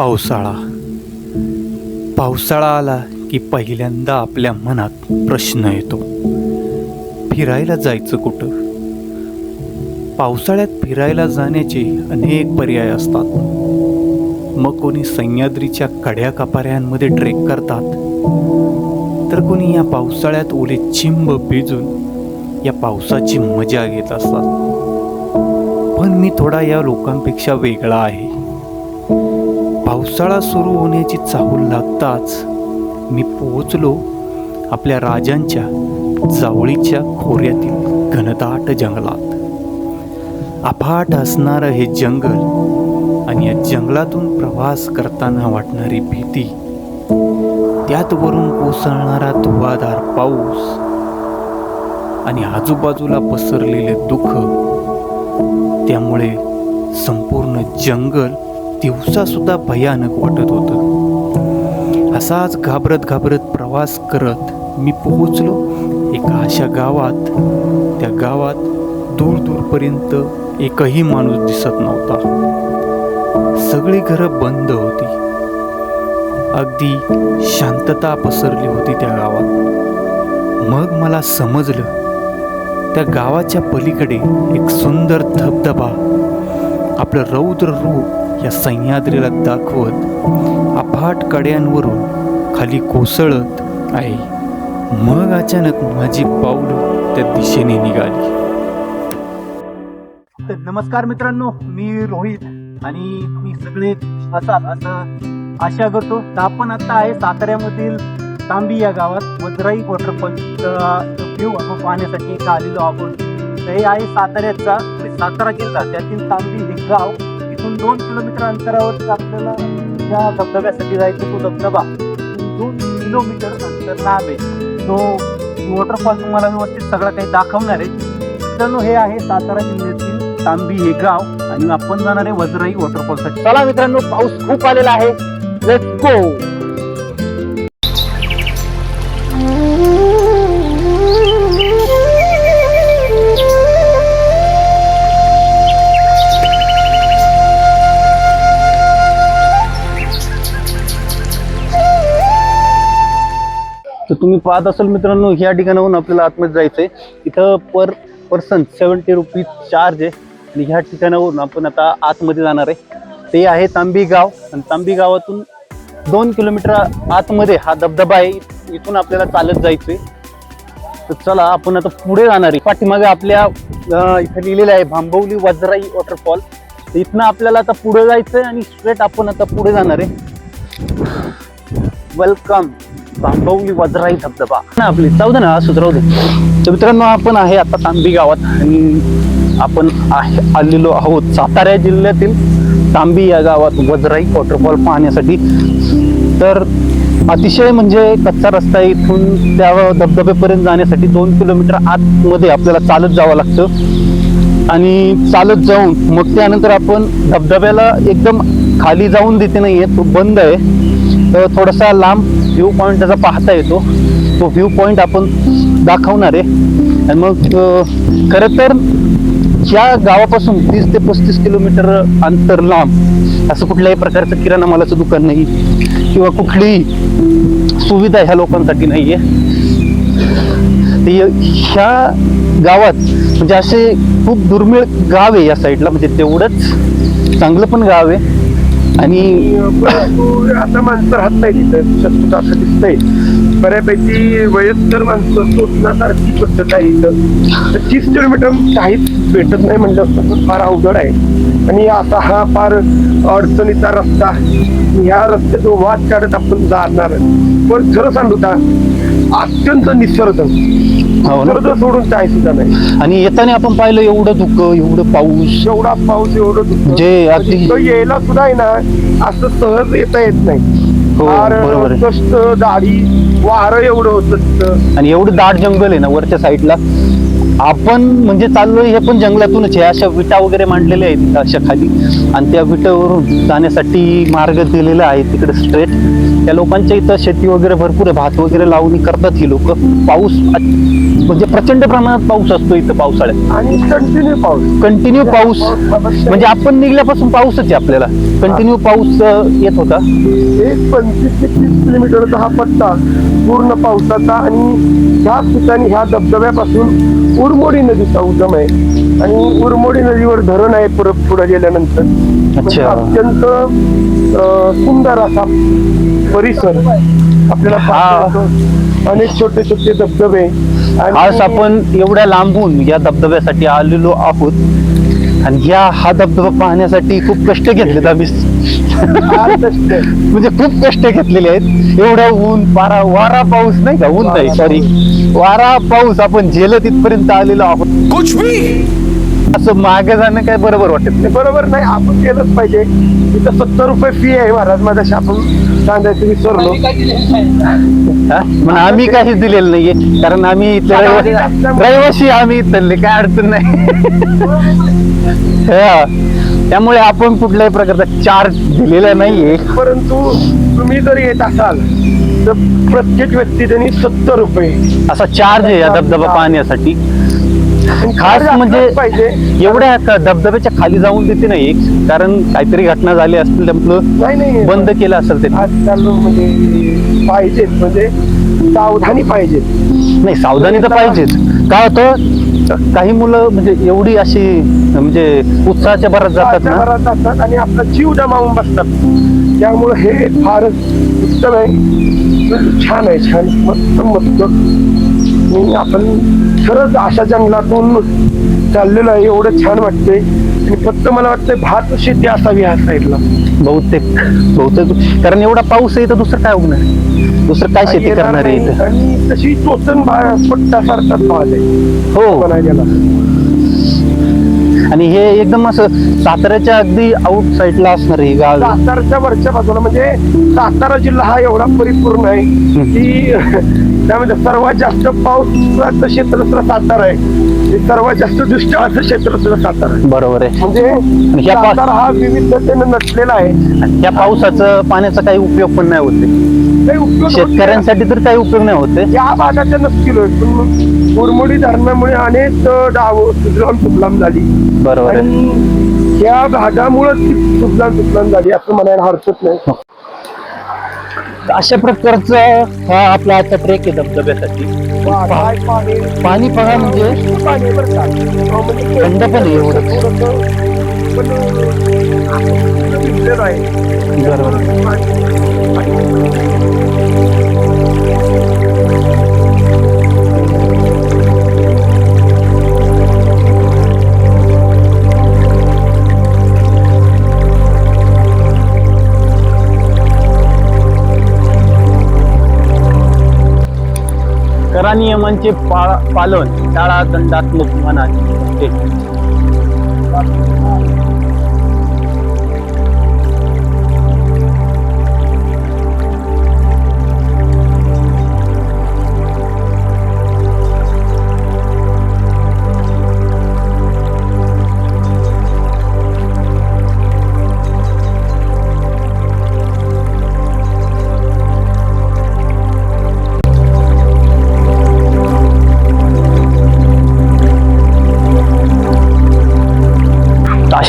पावसाळा. पावसाळा आला की पहिल्यांदा आपल्या मनात प्रश्न येतो. फिरायला जायचं कुठं? पावसाळ्यात फिरायला जाण्याचे अनेक पर्याय असतात. मग कोणी सह्याद्रीच्या कड्या कपाऱ्यांमध्ये ट्रेक करतात. तर कोणी या पावसाळ्यात ओले चिंब भिजून या पावसाची मजा घेत असतात. पण मी थोडा या लोकांपेक्षा वेगळा आहे. पावसाळा सुरू होण्याची चाहूल लागताच मी पोहोचलो आपल्या राजांच्या जावळीच्या खोऱ्यातील घनदाट जंगलात. अफाट असणारं हे जंगल आणि या जंगलातून प्रवास करताना वाटणारी भीती. त्यात वरून कोसळणारा धुवाधार पाऊस आणि आजूबाजूला पसरलेले दुःख. त्यामुळे संपूर्ण जंगल दिवसासुद्धा भयानक वाटत होतं. असाच घाबरत घाबरत प्रवास करत मी पोहोचलो एका अशा गावात. त्या गावात दूर दूरपर्यंत एकही माणूस दिसत नव्हता. सगळी घरं बंद होती. अगदी शांतता पसरली होती त्या गावात. मग मला समजलं त्या गावाच्या पलीकडे एक सुंदर धबधबा आपलं रौद्र रूप या सह्याद्रीला दाखवत अफाट कड्यांवरून खाली कोसळत आहे. मग अचानक माझी पाऊल त्या दिशेने निघाली. तर नमस्कार मित्रांनो मी रोहित आणि तुम्ही सगळे असाल असं आशा करतो. तर आपण आता आहे साताऱ्यामधील तांबी या गावात वजराई वॉटरफॉलचा व्ह्यू आपण पाहण्यासाठी इथं आलेलो आपण हे आहे साताऱ्याचा म्हणजे सातारा जिल्हा त्यातील तांबी हे गाव. इथून दोन किलोमीटर अंतरावर आपल्याला ज्या धबधब्यासाठी जायचं तो धबधबा. दोन किलोमीटर अंतर लांब आहे. तो वॉटरफॉल तुम्हाला व्यवस्थित सगळं काही दाखवणार आहे. मित्रांनो हे आहे सातारा जिल्ह्यातील तांबी हे गाव आणि आपण जाणार आहे वजराई वॉटरफॉलसाठी चला मित्रांनो पाऊस खूप आलेला आहे. लेट्स गो तर तुम्ही पाहत असाल मित्रांनो ह्या ठिकाणाहून आपल्याला आतमध्ये जायचं आहे इथं per person seventy rupees charge आहे. आणि ह्या ठिकाणाहून आपण आता आतमध्ये जाणार आहे. ते आहे तांबी गाव आणि तांबी गावातून दोन किलोमीटर आतमध्ये हा धबधबा आहे. इथून आपल्याला चालत जायचंय. तर चला आपण आता पुढे जाणार आहे. पाठीमागे आपल्या इथं लिहिलेलं आहे भांबवली वज्राई वॉटरफॉल तर इथनं आपल्याला आता पुढे जायचंय आणि स्ट्रेट आपण आता पुढे जाणार आहे. वेलकम तांबवली वजराई धबधबा. ना आपली जाऊ दे ना सुधराव दे. तर मित्रांनो आपण आहे आता तांबी गावात आणि आपण आहे आलेलो आहोत सातारा जिल्ह्यातील तांबी या गावात वजराई वॉटरफॉल पाहण्यासाठी. तर अतिशय म्हणजे कच्चा रस्ता आहे इथून त्या धबधब्यापर्यंत जाण्यासाठी दोन किलोमीटर आतमध्ये आपल्याला चालत जावं लागतं. आणि चालत जाऊन मग त्यानंतर आपण धबधब्याला एकदम खाली जाऊन देते नाहीये तो बंद आहे. तर थोडासा लांब व्ह्यू पॉईंट त्याचा पाहता येतो तो व्ह्यू पॉईंट आपण दाखवणार आहे. आणि मग खरं तर या गावापासून तीस ते पस्तीस किलोमीटर अंतर लांब असं कुठल्याही प्रकारचं किराणा मालाचं दुकान नाही किंवा कुठलीही सुविधा ह्या लोकांसाठी नाही ते ह्या गावात म्हणजे असे खूप दुर्मिळ गाव आहे या साईडला म्हणजे तेवढंच चांगलं पण गाव आहे. आणि आता माणसं राहत नाही तिथं शत्रुता असं दिसतंय. बऱ्यापैकी वयस्कर माणसं सोडण्यासारखी पद्धत आहे इथं. तर तीस किलोमीटर काहीच भेटत नाही म्हणलं तर फार अवघड आहे. आणि असा हा फार अडचणीचा रस्ता ह्या रस्त्यातून वाट काढत आपण जाणार पण खरं सांगू का अत्यंत निसर्ग. हो? निसर्ग सोडून काय सुद्धा नाही. आणि येताना आपण पाहिलं एवढं धुकं एवढं पाऊस. एवढा पाऊस एवढं दुःख. जे इथं यायला सुद्धा आहे ना असं सहज येता येत नाही. हो, फार बरोबर आहे. कष्ट दाढी वारं एवढं होतं आणि एवढं दाट जंगल आहे ना वरच्या साईडला. आपण म्हणजे चाललोय हे पण जंगलातूनच आहे. अशा विटा वगैरे मांडलेल्या आहेत अशा खाली. आणि त्या विटावरून जाण्यासाठी मार्ग दिलेला आहे तिकडे स्ट्रेट त्या लोकांच्या इथं शेती वगैरे भरपूर आहे. भात वगैरे लावणी करतात ही लोक. पाऊस म्हणजे प्रचंड प्रमाणात पाऊस असतो इथं पावसाळ्यात. आणि कंटिन्यू पाऊस. कंटिन्यू पाऊस. म्हणजे आपण निघल्यापासून पाऊसच आहे आपल्याला. कंटिन्यू पाऊस येत होता. एक पंचवीस ते तीस किलोमीटरचा हा पट्टा पूर्ण पावसाचा आणि ह्या ठिकाणी ह्या धबधब्यापासून उरमोडी नदीचा उगम आहे. आणि उरमोडी नदीवर धरण आहे पुढे पुढे गेल्यानंतर. म्हणजे अत्यंत सुंदर असा परिसर. आपल्याला हा. अनेक छोटे छोटे धबधबे आणि आज आपण एवढ्या लांबून या धबधब्यासाठी आलेलो आहोत. आणि ह्या हा धबधबा पाहण्यासाठी खूप कष्ट घेतलेत आम्ही. म्हणजे खूप कष्ट घेतलेले आहेत. एवढा ऊन पारा वारा पाऊस नाही का? ऊन नाही सॉरी वारा पाऊस. आपण झेलत इथपर्यंत आलेलो आहोत. कुछ भी असं मागे जाणं काय बरोबर वाटत ते बरोबर नाही आपण केलंच पाहिजे. इथं सत्तर रुपये फी आहे महाराज माझ्याशी आपण सांगायचं विसरलो. नाही. हा? आम्ही काहीच दिलेलं नाहीये कारण आम्ही इथले रहिवासी आम्ही इथले काय अडचण नाही. हा. त्यामुळे आपण कुठल्याही प्रकारचा चार्ज दिलेला नाहीये. परंतु तुम्ही जर येत असाल तर प्रत्येक व्यक्ती त्यांनी सत्तर रुपये. असा चार्ज आहे या धबधबा पाहण्यासाठी. खास म्हणजे एवढ्या धबधब्याच्या खाली जाऊन देते नाही. कारण काहीतरी घटना झाली असतील त्यामुळं बंद केलं असेल ते आजकाल म्हणजे पाहिजेत म्हणजे सावधानी पाहिजे नाही सावधानी तर पाहिजेच. काय होतं काही मुलं म्हणजे एवढी अशी म्हणजे उत्साहाच्या भरात जातात ना. भरात आणि आपला जीव गमावून बसतात. त्यामुळे हे फारच उत्तम आहे. छान आहे छान मस्त मस्त. आणि आपण खरंच अशा जंगलातून चाललेलो आहे एवढं छान वाटतंय. आणि फक्त मला वाटतंय भात शेती असावी ह्या साईडला. बहुतेक बहुतेक. कारण एवढा पाऊस आहे तर दुसरं काय उगणार दुसरं काय शेती करणार आहे. इथं? आणि तशी टोचन पट्टासारखाच भाग आहे. हो. म्हणाय गेला आणि हे एकदम असं साताऱ्याच्या अगदी आउट साईडला असणार आहे गाव. साताराच्या वरच्या बाजूला म्हणजे सातारा जिल्हा हा एवढा परिपूर्ण आहे की त्यामध्ये सर्वात जास्त पावसाचं क्षेत्र सुद्धा सातारा आहे. सर्वात जास्त दुष्काळाचं क्षेत्र सुद्धा सातारा आहे. बरोबर आहे. म्हणजे सातारा हा विविधतेने नटलेला आहे. आणि त्या पावसाचं पाण्याचा काही उपयोग पण नाही होते काही उपयोग होत नाही. शेतकऱ्यांसाठी तर काही उपयोग नाही होते या भागाच्या नक्की होईल पण धरणामुळे अनेक डाव सुजलाम सुफलाम झाली. बरोबर आहे. आणि या भागामुळे ती सुफलाम सुफलाम झाली असं म्हणायला हरकत नाही. अशा प्रकारचं हा आपला आता ट्रेक आहे धबधब्यासाठी. पाणी. पाणी पहा म्हणजे? पाणी आहे बरं का. अं, म्हणजे थंड पण आहे एवढं. थोडंसं, पण, अं, आहे. बरोबर. नियमांचे पा- पालन. शाळा दंडात्मक मनाचे.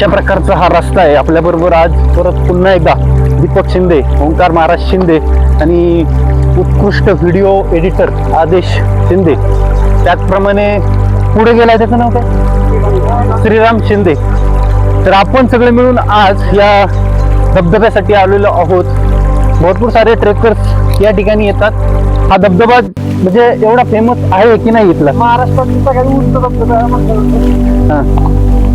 अशा प्रकारचा हा रस्ता आहे. आपल्या बरोबर आज परत पुन्हा एकदा दीपक शिंदे ओंकार महाराज शिंदे आणि उत्कृष्ट व्हिडिओ एडिटर आदेश शिंदे. त्याचप्रमाणे पुढे गेलाय त्याचं नाव काय? श्रीराम शिंदे. तर आपण सगळे मिळून आज या धबधब्यासाठी आलेलो आहोत. भरपूर सारे ट्रेकर्स या ठिकाणी येतात. हा धबधबा म्हणजे एवढा फेमस आहे की नाही इथला? महाराष्ट्रात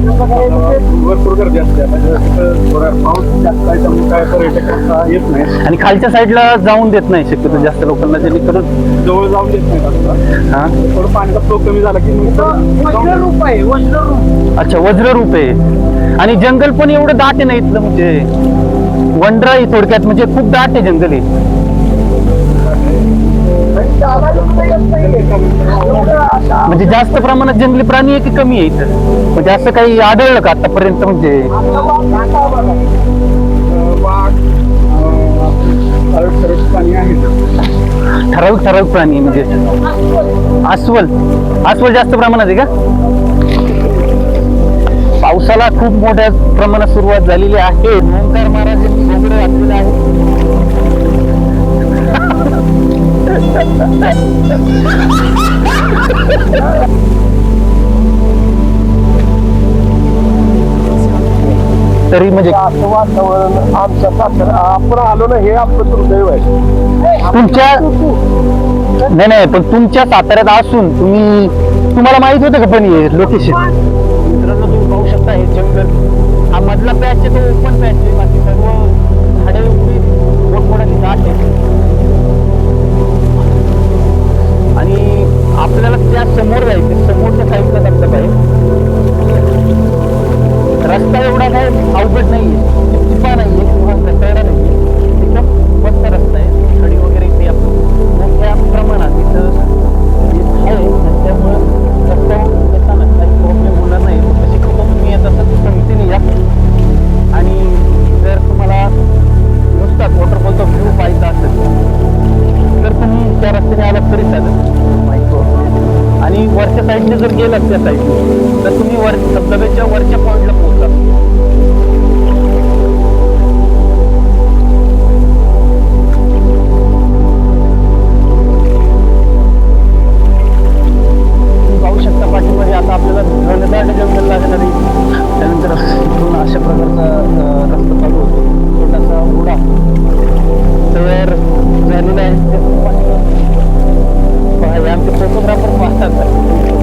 आहे म्हणजे भरपूर गर्दी असते आता तिथं थोडा पाऊस जास्त आहे त्यामुळे काय पर्यटकांना येत नाही आणि खालच्या साईडला जाऊन देत नाही शक्यतो जास्त लोकांना जेणेकरून जवळ जाऊन देत नाही आता. हा? थोडं पाण्याचा फ्लो कमी झाला की वज्ररूप आहे वज्ररूप अच्छा वज्ररूप आहे. आणि जंगल पण एवढं दाट आहे ना इथलं म्हणजे वंडराई थोडक्यात म्हणजे खूप दाट आहे जंगल आहे. म्हणजे जास्त प्रमाणात जंगली प्राणी आहे की कमी आहे इथं? म्हणजे असं काही आढळलं का आतापर्यंत म्हणजे? ठराविक ठराविक प्राणी म्हणजे अस्वल. अस्वल जास्त प्रमाणात आहे का? पावसाला खूप मोठ्या प्रमाणात सुरुवात झालेली आहे. ओंकार महाराज आहे. तरी म्हणजे असं वातावरण आमच्या सातारा आपण आलो ना हे आपलं दुर्दैव आहे. तुमच्या नाही नाही पण तुमच्या साताऱ्यात असून तुम्ही तुम्हाला माहीत होतं का पण हे लोकेशन मित्रांनो तुम्ही पाहू शकता हे जंगल. हा मधला पॅच आहे तो ओपन पॅच आहे. बाकी सर्व झाडे उभी मोठमोठ्याची दाट आहे. आणि आपल्याला त्या समोर जायचं समोरच्या साईडला धबधबा आहे. रस्ता एवढा काय अवघड नाहीये. नाही आहे किंवा तयार नाही आहे एकदम मस्त रस्ता आहे. खडी वगैरे इथे आपण मोठ्या प्रमाणात इथं आहे आणि त्यामुळं कसा येताना काही प्रॉब्लेम होणार नाही. तशी खूप तुम्ही येत असाल तर समितीने या आणि जर तुम्हाला नुसताच वॉटरफॉलचा व्ह्यू पाहायचा असेल तर तुम्ही त्या रस्त्याने आलात तरी चालेल. माहिती आणि वरच्या साईडने जर गेलात त्या साईड Oh,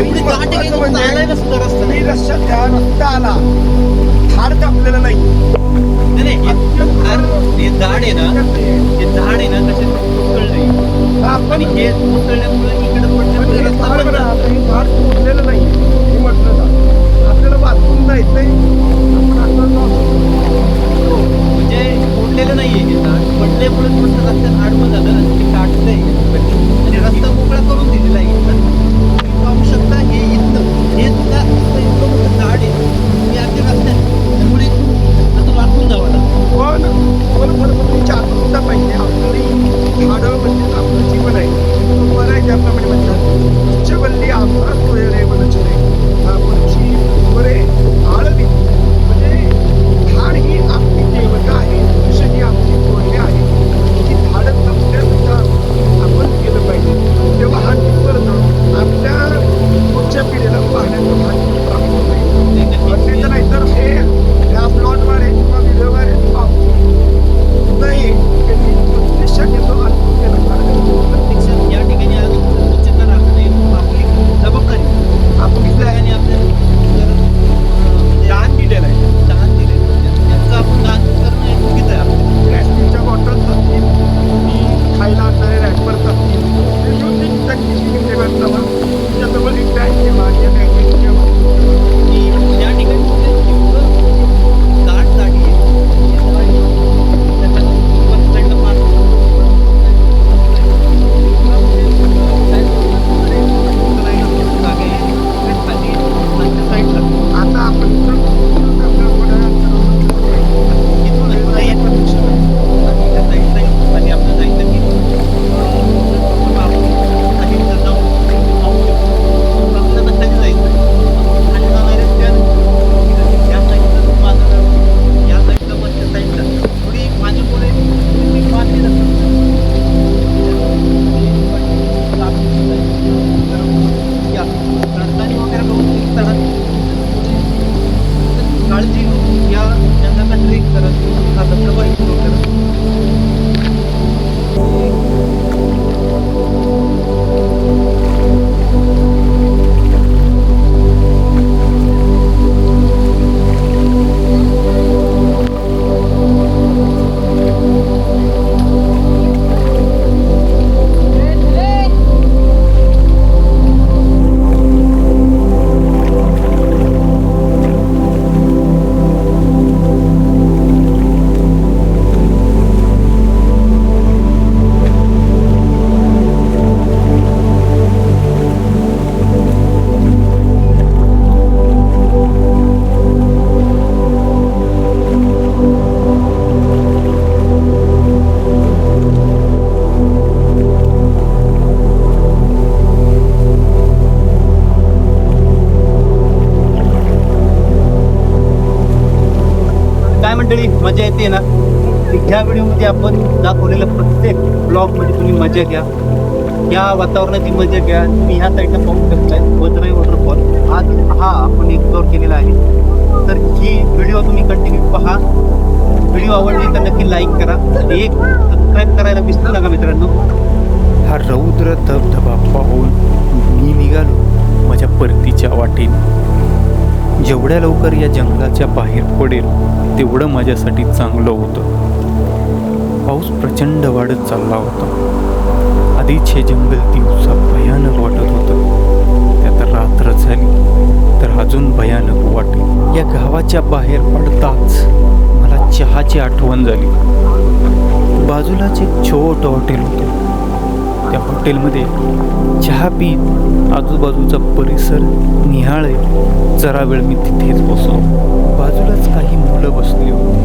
आणि महत्वाचं म्हणजे मी रस्त्यात त्या रस्ता आला हाड कापलेला नाही. नाही हे झाड आहे ना हे झाड आहे ना कसे कोसळले आपण हे कोसळल्यामुळे इकडे पडल्यामुळे म्हणजे रस्ता बंद. झाड कोसळलेलं नाही हे म्हटलं आपल्याला वाचून जायचंय आपण आता म्हणजे कोडलेलं नाही आहे हे झाड पडल्यामुळे रस्त्यात आडवं झालं आणि ते काढलंय. आणि रस्ता मोकळा करून दिलेला आहे. पाहू शकता हे इथं हे सुद्धा इथं इतकं मोठं झाड आहे हे अगदी रस्त्यात त्यामुळे असं वाचून जावं लागतं मजा ना ना ह्या व्हिडिओमध्ये आपण दाखवलेलं प्रत्येक ब्लॉगमध्ये तुम्ही मजा घ्या. या वातावरणाची मजा घ्या. तुम्ही ह्या साईडला पाहू शकताय वजराई वॉटरफॉल आज हा आपण एक्सप्लोर केलेला आहे. तर ही व्हिडिओ तुम्ही कंटिन्यू पहा. व्हिडिओ आवडली तर नक्की लाईक करा. आणि एक सबस्क्राईब करायला विसरू नका मित्रांनो. हा रौद्र धबधबा पाहून मी निघालो माझ्या परतीच्या वाटेने. जेवढ्या लवकर या जंगलाच्या बाहेर पडेल तेवढं माझ्यासाठी चांगलं होतं. पाऊस प्रचंड वाढत चालला होता. आधीच हे जंगल दिवसा भयानक वाटत होतं. त्यात रात्र झाली तर अजून भयानक वाटेल या गावाच्या बाहेर पडताच मला चहाची आठवण झाली. बाजूलाच एक छोटं हॉटेल होतं. त्या हॉटेलमध्ये चहा पीत आजूबाजूचा परिसर निहाळे जरा वेळ मी तिथेच बसलो. बाजूलाच काही मुलं बसली होती.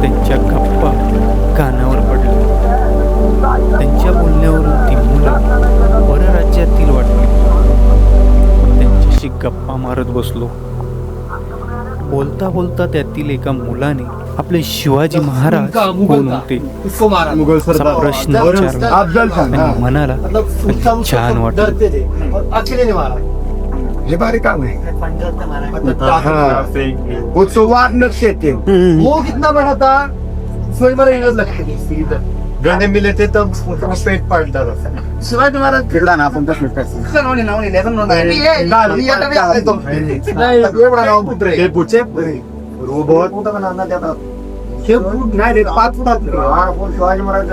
त्यांच्या गप्पा कानावर पडल्या. त्यांच्या बोलण्यावरून ती मुलं परराज्यातील वाटली. त्यांच्याशी गप्पा मारत बसलो. बोलता बोलता त्यातील एका मुलाने आपले शिवाजी महाराज कोण होते? असा प्रश्न विचारला. अफजल खान. हाँ। आणि मनाला छान वाटलं. हे भारी काम आहे. हाँ। वो नक्शे थे वो कितना बड़ा था सोई मरा इंग्लिश लगते गणे मिले थे तब उसका पेट पलटा था शिवाजी महाराज फिरला ना आपण ते पूछे वो बहुत मोठा बनाना त्याचा हे फूट नाही रे पाच फुटात ಶಿವಾಜಿ ಮಹಾರಾಜ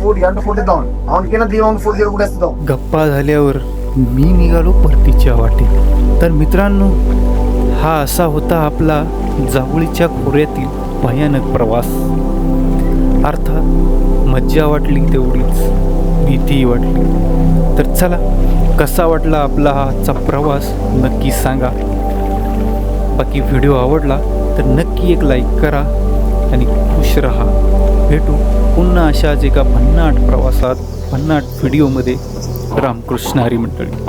ಫೂಟ್ ಎಂಟು ಫೂಟ್ ಇದ್ದಾವ ಅವನಕಿನ್ನ ದಿ ಒಂದು ಫೂಟ್ ಎರಡು ಫೂಟ್ ಎತ್ತಿದ್ದಾವ गप्पा झाल्यावर मी निघालो परतीच्या वाटेत तर मित्रांनो हा असा होता आपला जावळीच्या खोऱ्यातील भयानक प्रवास अर्थात मज्जा वाटली तेवढीच भीतीही वाटली. तर चला कसा वाटला आपला हा आजचा प्रवास नक्की सांगा. बाकी व्हिडिओ आवडला तर नक्की एक लाईक करा आणि खुश रहा. भेटू पुन्हा अशाच एका भन्नाट प्रवासात भन्नाट व्हिडिओमध्ये. रामकृष्ण हरी मंडळी.